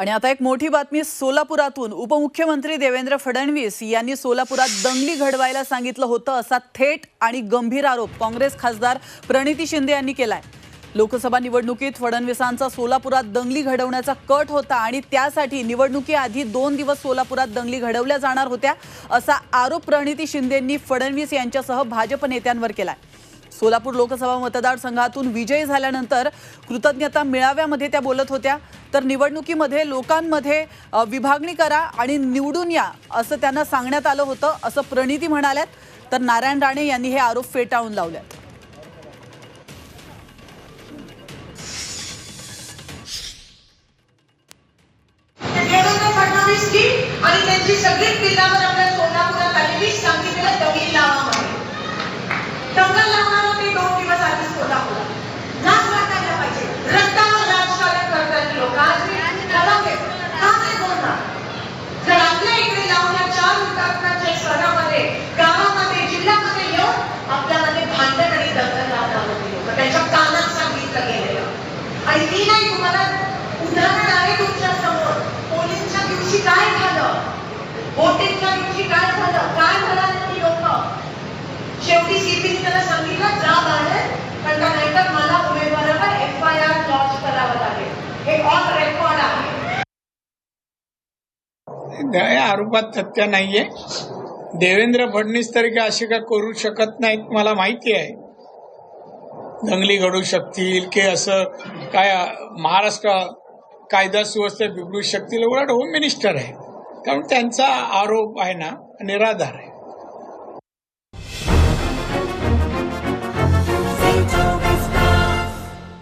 आणि आता एक मोठी बातमी सोलापुरातून. उपमुख्यमंत्री देवेंद्र फडणवीस यांनी सोलापुरात दंगली घडवायला सांगितलं होतं असा थेट आणि गंभीर आरोप काँग्रेस खासदार प्रणिती शिंदे यांनी केलाय. लोकसभा निवडणुकीत फडणवीसांचा सोलापुरात दंगली घडवण्याचा कट होता आणि त्यासाठी निवडणुकीआधी दोन दिवस सोलापुरात दंगली घडवल्या जाणार होत्या असा आरोप प्रणिती शिंदेंनी फडणवीस यांच्यासह भाजप नेत्यांवर केलाय. सोलापूर लोकसभा मतदारसंघातून विजयी झाल्यानंतर कृतज्ञता मेळाव्यामध्ये त्या बोलत होत्या. तर निवडणुकीमध्ये लोकांमध्ये विभागणी करा आणि निवडून या असं त्यांना सांगण्यात आलं होतं असं प्रणिती म्हणाल्यात. तर नारायण राणे यांनी हे आरोप फेटाळून लावल्यात आणि त्यांची सगळी तुम्हाला उदाहरण आहे तुमच्यासमोर. पोलिसच्या दिवशी काय झालं? वोटिंगच्या दिवशी काय झालं? काय झालं ती लोक? शेवटी सीपीने त्याला सांगितलं जा बाहेर कारण का नाहीतर मला उमेदवारावर एफ आय आर लॉन्च करावं लागेल. हे ऑन रेकॉर्ड आहे. आरोपात सत्य नाहीये. देवेंद्र फडणवीस तरी काय असे का करू शकत नाहीत मला माहिती आहे. दंगली घडू शकतील की असं काय महाराष्ट्र कायदा सुव्यवस्था बिघडू शकतील उलट होम मिनिस्टर आहे. कारण त्यांचा आरोप आहे ना निराधार आहे.